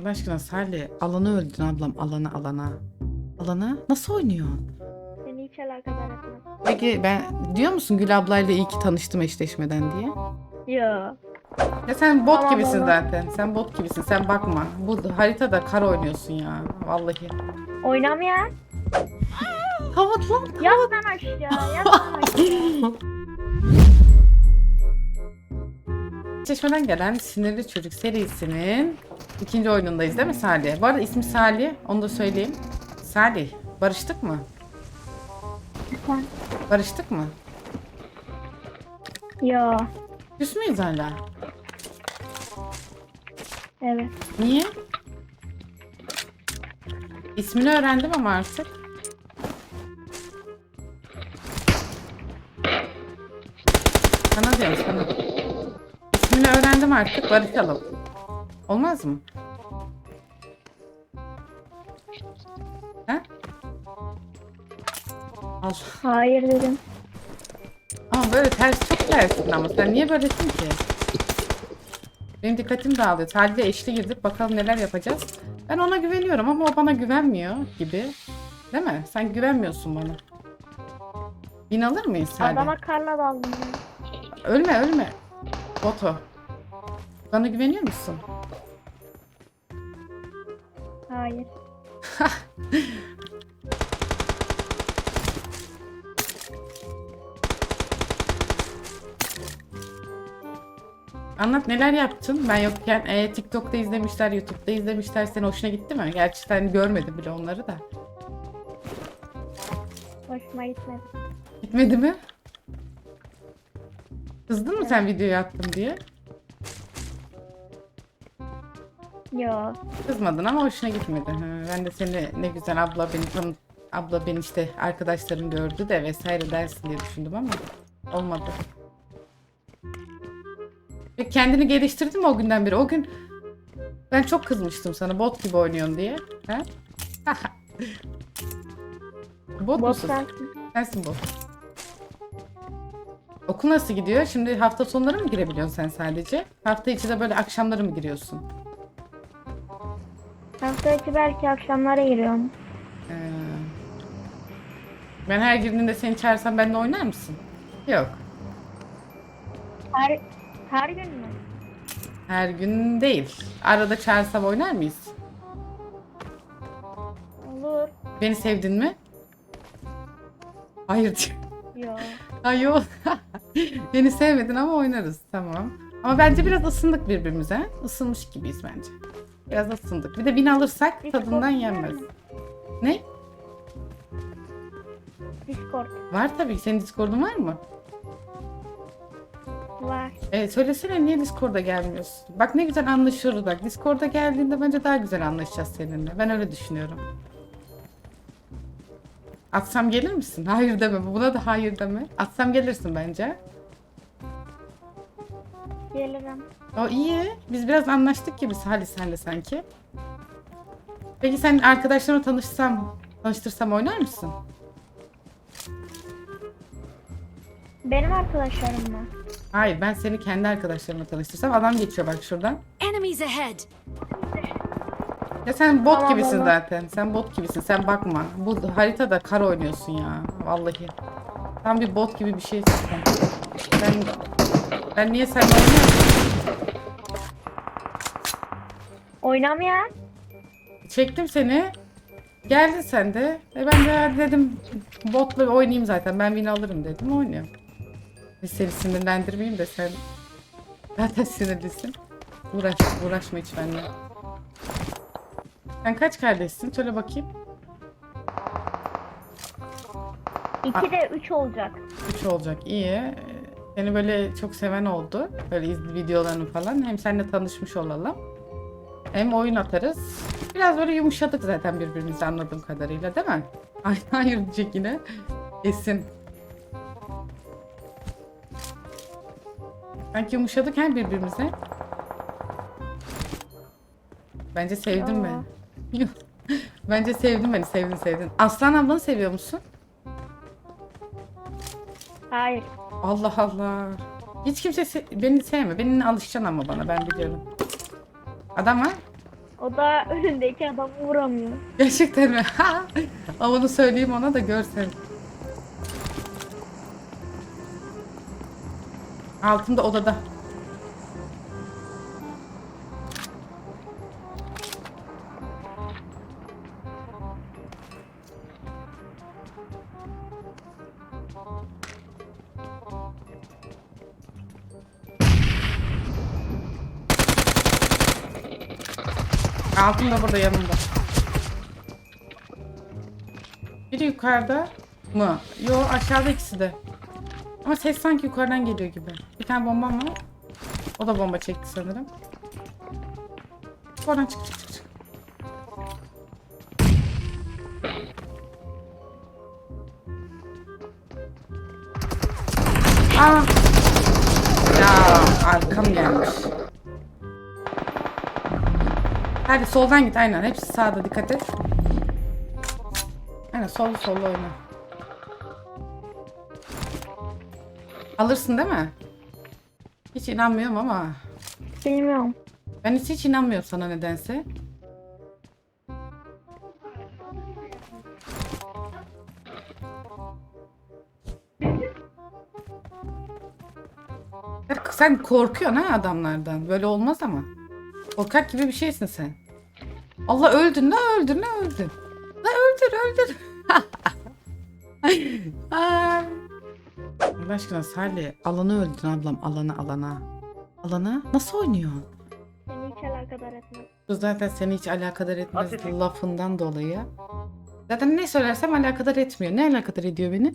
Allah aşkına Salih alanı öldün ablam alana alana. Alana nasıl oynuyorsun? Seni hiç alakadar etmez. Peki ben diyor musun Gül ablayla iyi ki tanıştım eşleşmeden diye? Yo. Ya sen bot Tamam, gibisin olur. zaten. Sen bot gibisin. Sen bakma. Bu haritada kar oynuyorsun ya. Vallahi. Oynamayan. Kavat lan. Yat lan aşağı. Yat lan aşağı. Eşleşmeden gelen Sinirli Çocuk serisinin ikinci oyunundayız değil mi Salih? Bu arada ismi Salih. Onu da söyleyeyim. Salih. Barıştık mı? Lütfen. Barıştık mı? Yo. Küs müyüz hala? Evet. Niye? İsmini öğrendim ama artık. Sana diyorum sana. İsmini öğrendim artık barışalım. Olmaz mı? Ha? Allah. Hayır dedim. Ama böyle ters çok tersin ama sen niye böylesin ki? Benim dikkatim dağılıyor. Talih'le eşli girdik. Bakalım neler yapacağız. Ben ona güveniyorum ama o bana güvenmiyor gibi. Değil mi? Sen güvenmiyorsun bana. Bin alır mıyız Salih? Adama karla daldım. Ölme ölme. Boto. Bana güveniyor musun? Hayır. Anlat neler yaptın ben yokken. E, TikTok'ta izlemişler, YouTube'da izlemişler. Senin hoşuna gitti mi? Gerçi sen görmedin bile onları da. Hoşuma gitmedi. Gitmedi mi? Kızdın mı sen videoyu attım diye? Yo. Kızmadın ama hoşuna gitmedi. Ha, ben de seni ne güzel abla beni tanı abla beni işte arkadaşlarım gördü de vesaire dersin diye düşündüm ama olmadı. Ve kendini geliştirdin mi o günden beri? O gün ben çok kızmıştım sana bot gibi oynuyorsun diye. Ha? bot, Bot musun? sensin. Sensin bot. Okul nasıl gidiyor? Şimdi hafta sonları mı girebiliyorsun sen sadece? Hafta içi de böyle akşamları mı giriyorsun? Hafta içi belki akşamlara giriyorum. Ee, ben her girdiğinde seni çağırsam benimle oynar mısın? Yok. Her her gün mü? Her gün değil. Arada çağırsam oynar mıyız? Olur. Beni sevdin mi? Hayır diyor. Yo. Ay yok. Beni sevmedin ama oynarız. Tamam. Ama bence biraz ısındık birbirimize. Isınmış gibiyiz bence. Biraz ısındık. Bir de bin alırsak tadından yenmez. Ne? Discord Var tabii. Senin Discord'un var mı? var. E, söylesene niye Discord'a gelmiyorsun? Bak ne güzel anlaşıyoruz bak. Discord'a geldiğinde bence daha güzel anlaşacağız seninle. Ben öyle düşünüyorum. Atsam gelir misin? Hayır deme. Buna da hayır deme. Atsam gelirsin bence. Gelirim. O iyi. Biz biraz anlaştık gibi Salih senle sanki. Peki sen arkadaşlarımla tanışsam, tanıştırsam oynar mısın? Benim arkadaşlarım mı? Hayır ben seni kendi arkadaşlarımla tanıştırsam adam geçiyor bak şuradan. Enemies ahead! Ya sen bot Tamam, gibisin olur. zaten. Sen bot gibisin. Sen bakma. Bu haritada kar oynuyorsun ya. Vallahi. Tam bir bot gibi bir sen. Ben, ben niye seninle oynuyorum? Oynamayan? Çektim seni. Geldin sen de. E ben de hadi dedim botla oynayayım zaten. Ben win alırım dedim. Oynuyorum. Biz seni sinirlendirmeyeyim de sen zaten sinirlisin. Uğraş, uğraşma hiç benimle. Sen kaç kardeşsin? Söyle bakayım. İki de üç olacak. 3 olacak. iyi. Seni böyle çok seven oldu. Böyle iz videolarını falan. Hem seninle tanışmış olalım. Hem oyun atarız. Biraz böyle yumuşadık zaten birbirimizi anladığım kadarıyla değil mi? Ay hayır diyecek yine. Kesin. Sanki yumuşadık hem birbirimize. Bence sevdin Aa. Bence sevdin beni. Sevdin sevdin. Aslan ablanı seviyor musun? Hayır. Allah Allah. Hiç kimse se- beni sevme. Beni alışacaksın ama bana ben biliyorum. Adam var. O da önündeki adamı vuramıyor. Gerçekten mi? Ama onu söyleyeyim ona da görsen. Altında odada. Altında burada yanımda. Biri yukarıda mı? Yo aşağıda ikisi de. Ama ses sanki yukarıdan geliyor gibi. Bir tane bombam var. O da bomba çekti sanırım. Oradan çık çık çık. çık. Aa. Ya arkam gelmiş. Hadi soldan git aynen. Hepsi sağda dikkat et. Aynen sollu sollu oyna. Alırsın değil mi? Hiç inanmıyorum ama. Bilmiyorum. Ben hiç, hiç inanmıyorum sana nedense. Sen- Sen korkuyorsun ha adamlardan. Böyle olmaz ama. Korkak gibi bir şeysin sen. Allah öldün la öldün la öldün. La öldür öldür. Ay. Allah aşkına Salih alanı öldün ablam alana alana. Alana nasıl oynuyor? Seni hiç alakadar etmez. Zaten seni hiç alakadar etmez Aferin. lafından dolayı. Zaten ne söylersem alakadar etmiyor. Ne alakadar ediyor beni?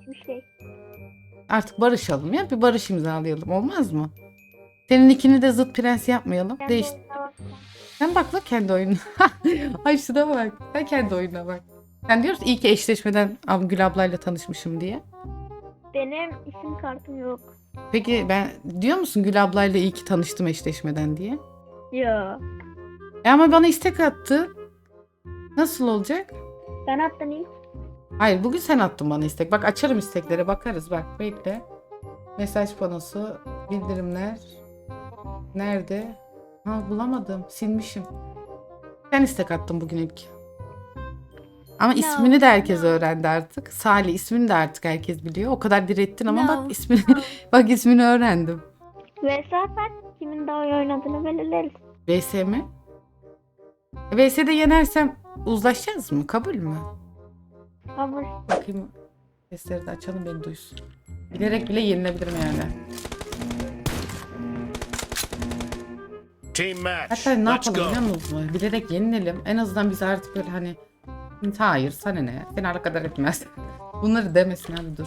Hiçbir şey. Artık barışalım ya. Bir barış imzalayalım. Olmaz mı? Senin ikini de zıt prens yapmayalım. Sen Değiş. Sen bak la kendi oyununa. Ay şuna bak. Sen kendi oyununa bak. Sen diyorsun iyi ki eşleşmeden Gül ablayla tanışmışım diye. Benim isim kartım yok. Peki ben diyor musun Gül ablayla iyi ki tanıştım eşleşmeden diye? Ya. E ama bana istek attı. Nasıl olacak? Sen attın ilk. Hayır bugün sen attın bana istek. Bak açarım isteklere bakarız bak bekle. Mesaj panosu, bildirimler. Nerede? Ha bulamadım. Silmişim. Sen istek attın bugün ilk. Ama No, ismini de herkes öğrendi artık. Salih ismini de artık herkes biliyor. O kadar direttin ama No. bak ismini bak ismini öğrendim. Zaten kimin daha iyi oynadığını belirleriz. VS mi? VS'de yenersem uzlaşacağız mı? Kabul mü? Ama Bakayım. Sesleri de açalım beni duysun. Bilerek bile yenilebilirim yani. Team match. Hatta ne Let's yapalım go. biliyor musunuz? Bilerek yenilelim. En azından biz artık böyle hani hayır sana ne? Seni alakadar etmez. Bunları demesin abi dur.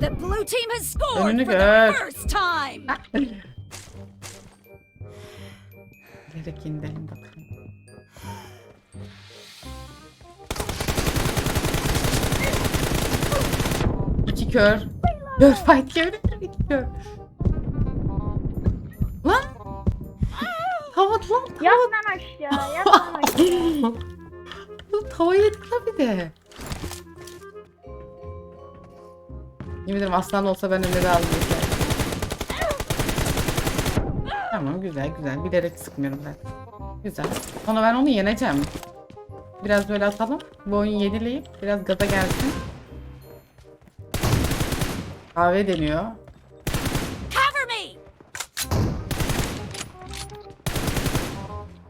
The blue team has scored Önünü for the gör. first time. Bilerek yenilelim bakalım. İki kör. Fight kör. İki kör. Lan. Havat lan. yat lan aşağı. Yat lan aşağı. Yedik bir de. Yemin ederim aslan olsa ben öneri aldım. Tamam güzel güzel. Bilerek sıkmıyorum ben. Güzel. Sonra ben onu yeneceğim. Biraz böyle atalım. Bu oyunu yenileyip biraz gaza gelsin. Kahve deniyor. Cover me.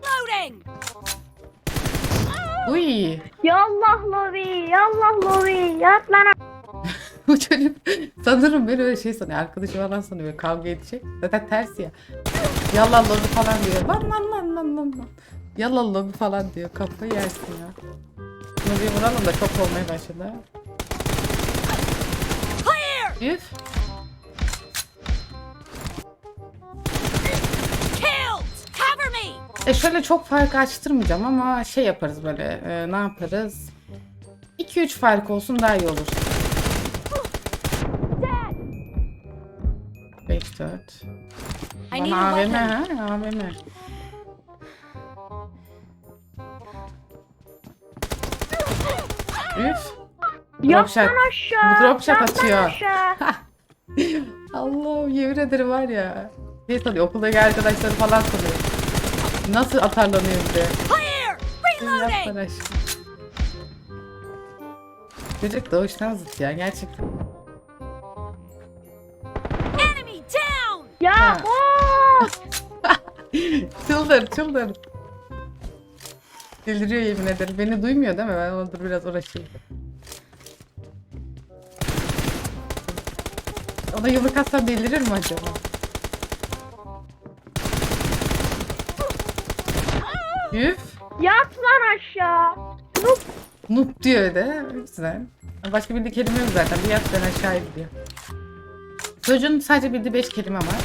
Loading. Uy. Yallah lobi. Yallah lobi. Yat lan Bu çocuk sanırım ben öyle şey sanıyor. Arkadaşı falan sanıyor. böyle Kavga edecek. Zaten ters ya. Yallah lobi falan diyor. Lan lan lan lan lan. lan. Yallah lobi falan diyor. Kafayı yersin ya. Bir vuralım da çok olmaya başladı. Üf. Killed. Cover me. E şöyle çok fark açtırmayacağım ama şey yaparız böyle. e, ne yaparız? 2-3 fark olsun daha iyi olur. 5 4. I need Bana a AVM ha AVM. Üf. Yat Dropshot. lan aşağı. Bu dropshot yat lan atıyor. aşağı. Allah'ım yemin ederim var ya. Şey sanıyor okuldaki arkadaşları falan sanıyor. Nasıl atarlanıyor bir de. Reloading! aşkım. Çocuk doğuştan zıt ya gerçekten. Enemy down! Ya Ha. bot. çıldır çıldır. Deliriyor yemin ederim. Beni duymuyor değil mi? Ben ona dur biraz uğraşayım. Ona yumruk atsam delirir mi acaba? Üf. Yat lan aşağı. Noob. Noob diyor öyle. Güzel. Başka bildiği kelime yok zaten. Bir yattan aşağı gidiyor. Çocuğun sadece bildiği beş kelime var.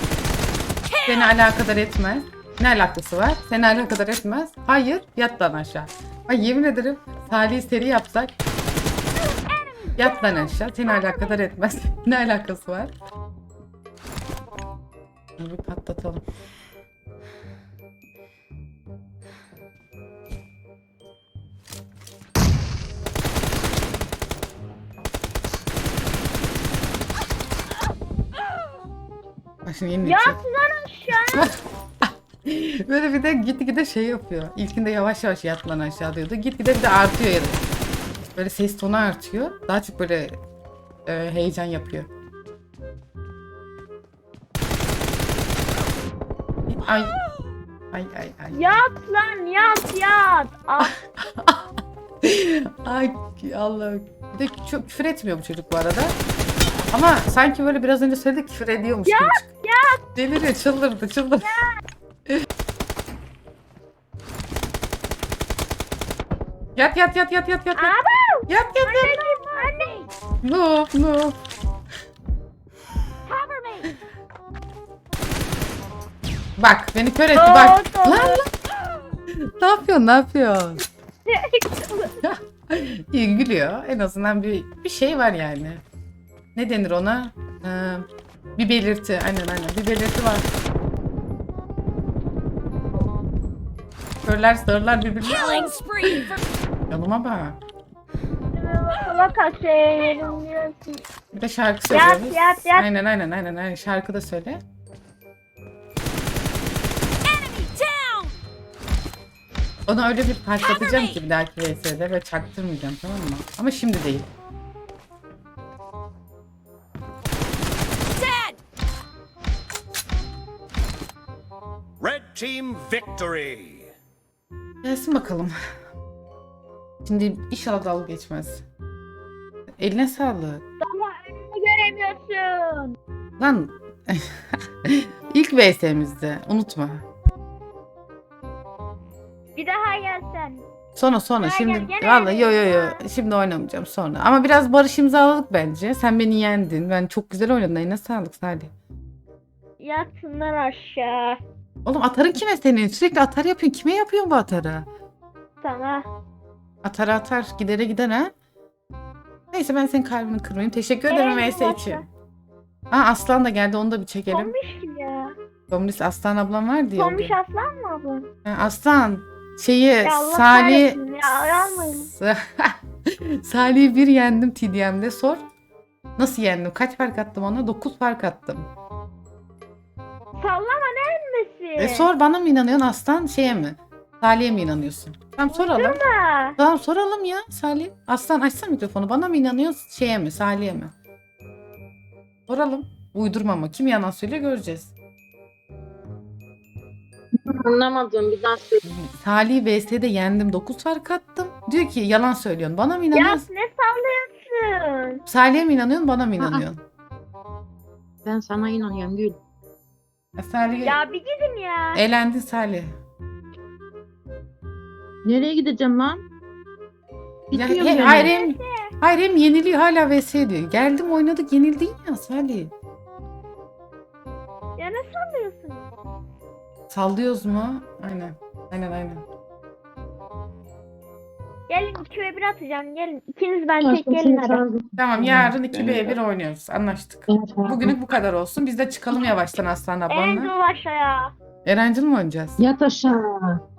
Seni alakadar etmez. Ne alakası var? Seni alakadar etmez. Hayır, yattan aşağı. Ay yemin ederim Salih'i seri yapsak. Yattan aşağı. Seni alakadar etmez. ne alakası var? Bunu bir patlatalım. Bak şimdi yeni Yat lan aşağı. Böyle bir de gitgide şey yapıyor. İlkinde yavaş yavaş yat lan aşağı diyordu. Gitgide bir de artıyor yani. Böyle ses tonu artıyor. Daha çok böyle e, heyecan yapıyor. Ay. Ay ay ay. Yat lan yat yat. Ah, Ay Allah'ım. Bir de çok küfür etmiyor bu çocuk bu arada. Ama sanki böyle biraz önce söyledik küfür ediyormuş gibi. çık- yat. Deliriyor çıldırdı çıldırdı. Yat yat yat yat yat yat. yat. Abi. Yat yat yat. Anne. No no. Cover me! Bak beni kör etti bak. Doğru, Lan lan. Ne yapıyorsun ne yapıyorsun? İyi gülüyor. En azından bir bir şey var yani. Ne denir ona? Ee, bir belirti. Aynen aynen. Bir belirti var. Körler sağırlar birbirine. Killing spree for Yanıma bak. Kulak açayım diyorsun. Bir de şarkı Yat, söylüyoruz. yat, yat. Aynen aynen aynen. aynen. Şarkı da söyle. enemy down! Onu öyle bir patlatacağım ki bir dahaki VS'de ve çaktırmayacağım tamam mı? Ama şimdi değil. Dead! Red team victory. Gelsin bakalım. Şimdi inşallah dalga geçmez. Eline sağlık. Ama önünü göremiyorsun. Lan ilk VS'mizde unutma. Bir daha gelsen. Sonra sonra Gel, şimdi gene vallahi yo yo yo şimdi oynamayacağım sonra. Ama biraz barış imzaladık bence. Sen beni yendin. Ben çok güzel oynadın. Eline sağlık Salih. Yatın lan aşağı. Oğlum atarın kime senin? Sürekli atar yapıyorsun. Kime yapıyorsun bu atarı? Sana. Atar atar gidere gider ha. Neyse ben senin kalbini kırmayayım. Teşekkür ederim Ee, VS için. arada- Ha Aslan da geldi onu da bir çekelim. Tombiş ya? Tomris Aslan ablam var diye. Tombiş aslan mı bu? Aslan şeyi Ya Allah Salih kahretsin ya, almayın. Salih'i bir yendim TDM'de sor. Nasıl yendim? Kaç fark attım ona? 9 fark attım. Sallama ne emmesi? E sor bana mı inanıyorsun Aslan şeye mi? Salih'e mi inanıyorsun? Tamam soralım. Tamam soralım ya Salih. Aslan açsana mikrofonu. Bana mı inanıyorsun şeye mi? Salih'e mi? Soralım. Uydurma ama. Kim yalan söylüyor göreceğiz. Anlamadım bir daha söyle. Salih VS'de yendim. 9 fark attım. Diyor ki yalan söylüyorsun. Bana mı Ya inanıyorsun? ne sallıyorsun? Salih'e mi inanıyorsun? Bana mı Aa. inanıyorsun? Ben sana inanıyorum Gül. Ya Salih Ya bir gidin ya. elendin Salih. Nereye gideceğim lan? Ya, Bitmiyor hayır, yani? hem, hayır hem yeniliyor hala vs diyor. Geldim oynadık yenildin ya Salih. Ya ne sallıyorsun? Sallıyoruz mu? Aynen. Aynen aynen. Gelin 2 ve 1 atacağım gelin. İkiniz ben tek gelin hadi. Tamam yarın Ben 2v1 oynuyoruz. Anlaştık. Bugünlük bu kadar olsun. Biz de çıkalım yavaştan Aslan ablanla. Eren'cil aşağıya. Erencil mi oynayacağız? Yat aşağı.